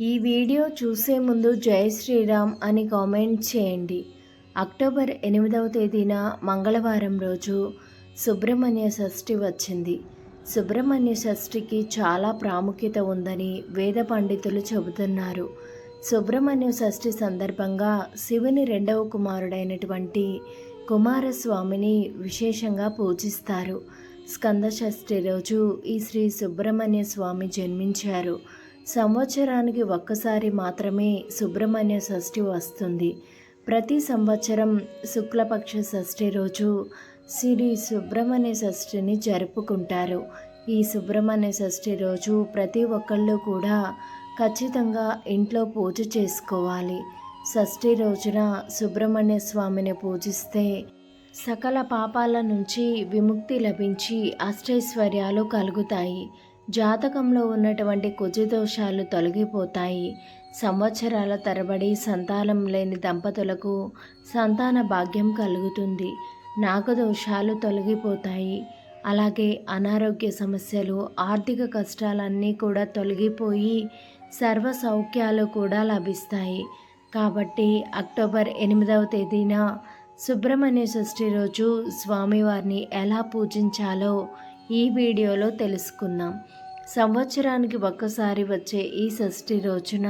ఈ వీడియో చూసే ముందు జై శ్రీరామ్ అని కామెంట్ చేయండి. అక్టోబర్ ఎనిమిదవ తేదీన మంగళవారం రోజు సుబ్రహ్మణ్య షష్ఠి వచ్చింది. సుబ్రహ్మణ్య షష్ఠికి చాలా ప్రాముఖ్యత ఉందని వేద పండితులు చెబుతున్నారు. సుబ్రహ్మణ్య షష్ఠి సందర్భంగా శివుని రెండవ కుమారుడైనటువంటి కుమారస్వామిని విశేషంగా పూజిస్తారు. స్కంద షష్ఠి రోజు ఈ శ్రీ సుబ్రహ్మణ్య స్వామి జన్మించారు. సంవత్సరానికి ఒక్కసారి మాత్రమే సుబ్రహ్మణ్య షష్ఠి వస్తుంది. ప్రతి సంవత్సరం శుక్లపక్ష షష్ఠి రోజు శ్రీ సుబ్రహ్మణ్య షష్ఠిని జరుపుకుంటారు. ఈ సుబ్రహ్మణ్య షష్ఠి రోజు ప్రతి ఒక్కళ్ళు కూడా ఖచ్చితంగా ఇంట్లో పూజ చేసుకోవాలి. షష్ఠి రోజున సుబ్రహ్మణ్య స్వామిని పూజిస్తే సకల పాపాల నుంచి విముక్తి లభించి అష్టైశ్వర్యాలు కలుగుతాయి. జాతకంలో ఉన్నటువంటి కుజదోషాలు తొలగిపోతాయి. సంవత్సరాల తరబడి సంతానం లేని దంపతులకు సంతాన భాగ్యం కలుగుతుంది. నాగదోషాలు తొలగిపోతాయి. అలాగే అనారోగ్య సమస్యలు ఆర్థిక కష్టాలన్నీ కూడా తొలగిపోయి సర్వ సౌఖ్యాలు కూడా లభిస్తాయి. కాబట్టి అక్టోబర్ ఎనిమిదవ తేదీన సుబ్రహ్మణ్య షష్ఠి రోజు స్వామివారిని ఎలా పూజించాలో ఈ వీడియోలో తెలుసుకుందాం. సంవత్సరానికి ఒక్కసారి వచ్చే ఈ షష్ఠి రోజున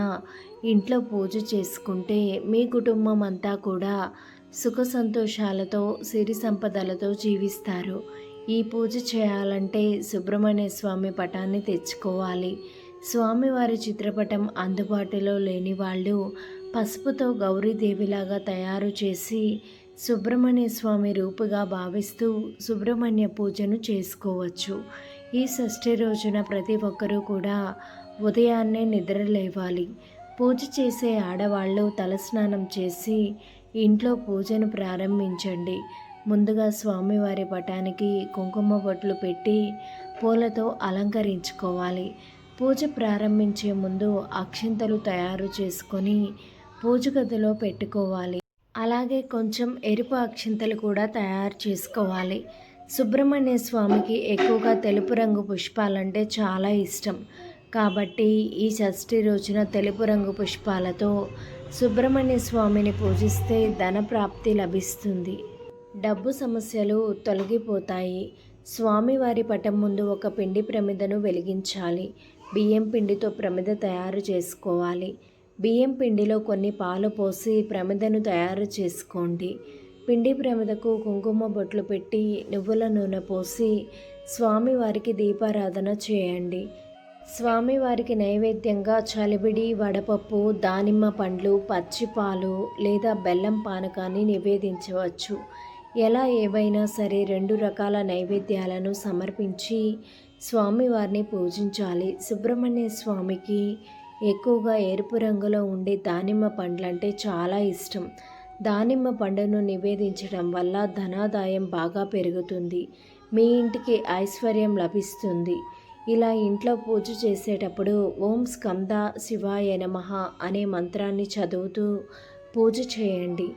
ఇంట్లో పూజ చేసుకుంటే మీ కుటుంబం అంతా కూడా సుఖ సంతోషాలతో సిరి సంపదలతో జీవిస్తారు. ఈ పూజ చేయాలంటే సుబ్రహ్మణ్య స్వామి పటాన్ని తెచ్చుకోవాలి. స్వామివారి చిత్రపటం అందుబాటులో లేని వాళ్ళు పసుపుతో గౌరీదేవిలాగా తయారు చేసి సుబ్రహ్మణ్య స్వామి రూపుగా భావిస్తూ సుబ్రహ్మణ్య పూజను చేసుకోవచ్చు. ఈ షష్ఠి రోజున ప్రతి ఒక్కరూ కూడా ఉదయాన్నే నిద్ర లేవాలి. పూజ చేసే ఆడవాళ్ళు తలస్నానం చేసి ఇంట్లో పూజను ప్రారంభించండి. ముందుగా స్వామివారి పటానికి కుంకుమ బొట్లు పెట్టి పూలతో అలంకరించుకోవాలి. పూజ ప్రారంభించే ముందు అక్షింతలు తయారు చేసుకొని పూజ గదిలో పెట్టుకోవాలి. అలాగే కొంచెం ఎరుపు అక్షింతలు కూడా తయారు చేసుకోవాలి. సుబ్రహ్మణ్య స్వామికి ఎక్కువగా తెలుపు రంగు పుష్పాలంటే చాలా ఇష్టం. కాబట్టి ఈ షష్ఠి రోజున తెలుపు రంగు పుష్పాలతో సుబ్రహ్మణ్య స్వామిని పూజిస్తే ధన ప్రాప్తి లభిస్తుంది. డబ్బు సమస్యలు తొలగిపోతాయి. స్వామివారి పటం ముందు ఒక పిండి ప్రమిదను వెలిగించాలి. బియ్యం పిండితో ప్రమిద తయారు చేసుకోవాలి. బియ్యం పిండిలో కొన్ని పాలు పోసి ప్రమిదను తయారు చేసుకోండి. పిండి ప్రమిదకు కుంకుమ బొట్లు పెట్టి నువ్వుల నూనె పోసి స్వామివారికి దీపారాధన చేయండి. స్వామివారికి నైవేద్యంగా చలిబిడి వడపప్పు దానిమ్మ పండ్లు పచ్చిపాలు లేదా బెల్లం పానకాన్ని నివేదించవచ్చు. ఎలా ఏవైనా సరే రెండు రకాల నైవేద్యాలను సమర్పించి స్వామివారిని పూజించాలి. సుబ్రహ్మణ్య స్వామికి ఎక్కువగా ఎరుపు రంగులో ఉండే దానిమ్మ పండ్లంటే చాలా ఇష్టం. దానిమ్మ పండును నివేదించడం వల్ల ధనాదాయం బాగా పెరుగుతుంది. మీ ఇంటికి ఐశ్వర్యం లభిస్తుంది. ఇలా ఇంట్లో పూజ చేసేటప్పుడు ఓం స్కంద శివాయ నమ అనే మంత్రాన్ని చదువుతూ పూజ చేయండి.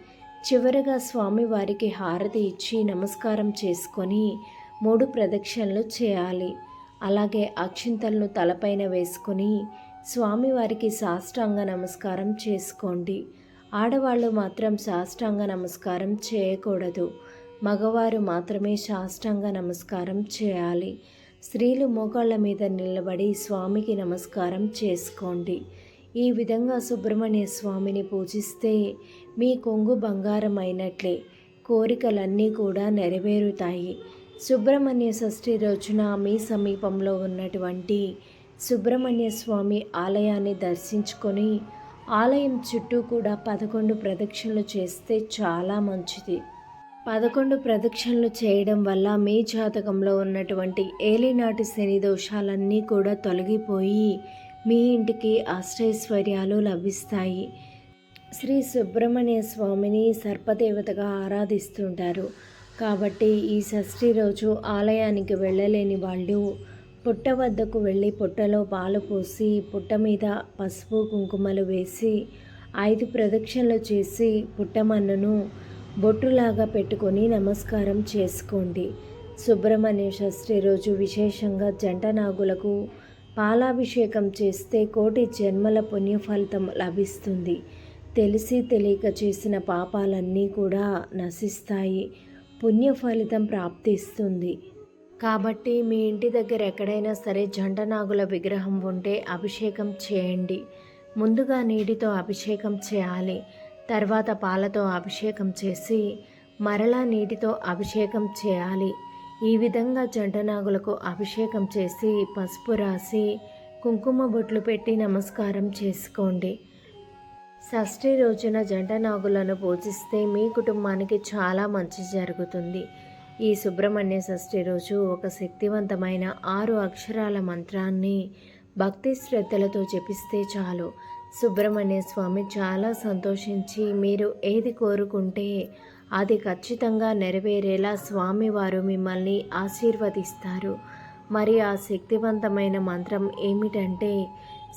చివరగా స్వామివారికి హారతి ఇచ్చి నమస్కారం చేసుకొని మూడు ప్రదక్షిణలు చేయాలి. అలాగే అక్షింతలను తలపైన వేసుకొని స్వామివారికి సాష్టాంగ నమస్కారం చేసుకోండి. ఆడవాళ్ళు మాత్రం సాష్టాంగ నమస్కారం చేయకూడదు. మగవారు మాత్రమే సాష్టాంగ నమస్కారం చేయాలి. స్త్రీలు మోకాళ్ళ మీద నిలబడి స్వామికి నమస్కారం చేసుకోండి. ఈ విధంగా సుబ్రహ్మణ్య స్వామిని పూజిస్తే మీ కొంగు బంగారం అయినట్లే కోరికలన్నీ కూడా నెరవేరుతాయి. సుబ్రహ్మణ్య షష్ఠి రోజున మీ సమీపంలో ఉన్నటువంటి సుబ్రహ్మణ్య స్వామి ఆలయాన్ని దర్శించుకొని ఆలయం చుట్టూ కూడా పదకొండు ప్రదక్షిణలు చేస్తే చాలా మంచిది. పదకొండు ప్రదక్షిణలు చేయడం వల్ల మీ జాతకంలో ఉన్నటువంటి ఏలినాటి శని దోషాలన్నీ కూడా తొలగిపోయి మీ ఇంటికి అష్టైశ్వర్యాలు లభిస్తాయి. శ్రీ సుబ్రహ్మణ్య స్వామిని సర్పదేవతగా ఆరాధిస్తుంటారు. కాబట్టి ఈ షష్ఠి రోజు ఆలయానికి వెళ్ళలేని వాళ్ళు పుట్ట వద్దకు వెళ్ళి పుట్టలో పాలు పోసి పుట్ట మీద పసుపు కుంకుమలు వేసి ఐదు ప్రదక్షిణలు చేసి పుట్టమన్నను బొట్టులాగా పెట్టుకొని నమస్కారం చేసుకోండి. సుబ్రహ్మణ్య షష్ఠి రోజు విశేషంగా జంట నాగులకు పాలాభిషేకం చేస్తే కోటి జన్మల పుణ్యఫలితం లభిస్తుంది. తెలిసి తెలియక చేసిన పాపాలన్నీ కూడా నశిస్తాయి. పుణ్యఫలితం ప్రాప్తిస్తుంది. కాబట్టి మీ ఇంటి దగ్గర ఎక్కడైనా సరే జంట నాగుల విగ్రహం ఉంటే అభిషేకం చేయండి. ముందుగా నీటితో అభిషేకం చేయాలి. తర్వాత పాలతో అభిషేకం చేసి మరలా నీటితో అభిషేకం చేయాలి. ఈ విధంగా జంట నాగులకు అభిషేకం చేసి పసుపు రాసి కుంకుమ బొట్లు పెట్టి నమస్కారం చేసుకోండి. షష్ఠి రోజున జంట నాగులను పూజిస్తే మీ కుటుంబానికి చాలా మంచి జరుగుతుంది. ఈ సుబ్రహ్మణ్య షష్ఠి రోజు ఒక శక్తివంతమైన ఆరు అక్షరాల మంత్రాన్ని భక్తి శ్రద్ధలతో జపిస్తే చాలు. సుబ్రహ్మణ్య స్వామి చాలా సంతోషించి మీరు ఏది కోరుకుంటే అది ఖచ్చితంగా నెరవేరేలా స్వామివారు మిమ్మల్ని ఆశీర్వదిస్తారు. మరి ఆ శక్తివంతమైన మంత్రం ఏమిటంటే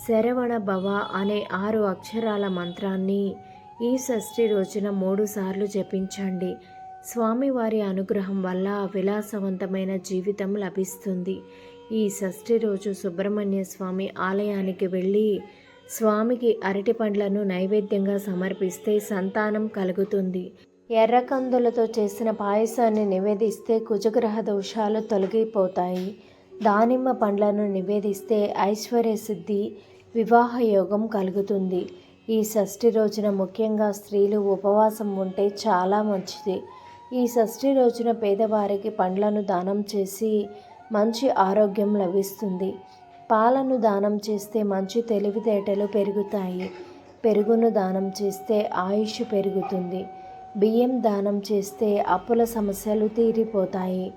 శరవణ భవ అనే ఆరు అక్షరాల మంత్రాన్ని ఈ షష్ఠి రోజున మూడుసార్లు జపించండి. స్వామివారి అనుగ్రహం వల్ల విలాసవంతమైన జీవితం లభిస్తుంది. ఈ షష్ఠి రోజు సుబ్రహ్మణ్య స్వామి ఆలయానికి వెళ్ళి స్వామికి అరటి పండ్లను నైవేద్యంగా సమర్పిస్తే సంతానం కలుగుతుంది. ఎర్రకందులతో చేసిన పాయసాన్ని నివేదిస్తే కుజగ్రహ దోషాలు తొలగిపోతాయి. దానిమ్మ పండ్లను నివేదిస్తే ఐశ్వర్య సిద్ధి వివాహ యోగం కలుగుతుంది. ఈ షష్ఠి రోజున ముఖ్యంగా స్త్రీలు ఉపవాసం ఉంటే చాలా మంచిది. ఈ షష్ఠి రోజున పేదవారికి పండ్లను దానం చేసి మంచి ఆరోగ్యం లభిస్తుంది. పాలను దానం చేస్తే మంచి తెలివితేటలు పెరుగుతాయి. పెరుగును దానం చేస్తే ఆయుష్ పెరుగుతుంది. బియ్యం దానం చేస్తే అప్పుల సమస్యలు తీరిపోతాయి.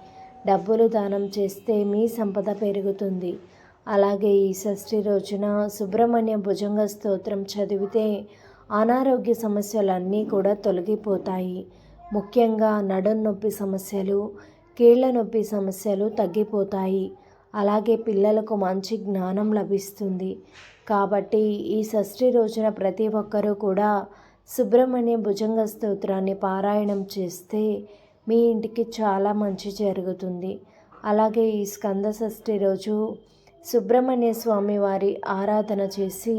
డబ్బులు దానం చేస్తే మీ సంపద పెరుగుతుంది. అలాగే ఈ షష్ఠి రోజున సుబ్రహ్మణ్య భుజంగ స్తోత్రం చదివితే అనారోగ్య సమస్యలన్నీ కూడా తొలగిపోతాయి. ముఖ్యంగా నడుం నొప్పి సమస్యలు కీళ్ళ నొప్పి సమస్యలు తగ్గిపోతాయి. అలాగే పిల్లలకు మంచి జ్ఞానం లభిస్తుంది. కాబట్టి ఈ షష్ఠి రోజున ప్రతి ఒక్కరూ కూడా సుబ్రహ్మణ్య భుజంగ స్తోత్రాన్ని పారాయణం చేస్తే మీ ఇంటికి చాలా మంచి జరుగుతుంది. అలాగే ఈ స్కంద షష్ఠి రోజు సుబ్రహ్మణ్య స్వామి వారి ఆరాధన చేసి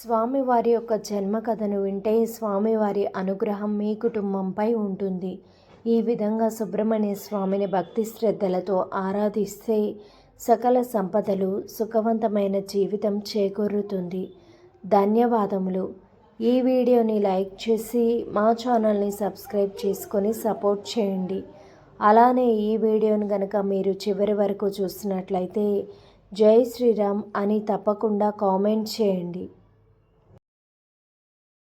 స్వామివారి యొక్క జన్మ కథను వింటే స్వామివారి అనుగ్రహం మీ కుటుంబంపై ఉంటుంది. ఈ విధంగా సుబ్రహ్మణ్య స్వామిని భక్తి శ్రద్ధలతో ఆరాధిస్తే సకల సంపదలు సుఖవంతమైన జీవితం చేకూరుతుంది. ధన్యవాదములు. ఈ వీడియోని లైక్ చేసి మా ఛానల్ని సబ్స్క్రైబ్ చేసుకొని సపోర్ట్ చేయండి. అలానే ఈ వీడియోని కనుక మీరు చివరి వరకు చూసినట్లయితే జై శ్రీరామ్ అని తప్పకుండా కామెంట్ చేయండి.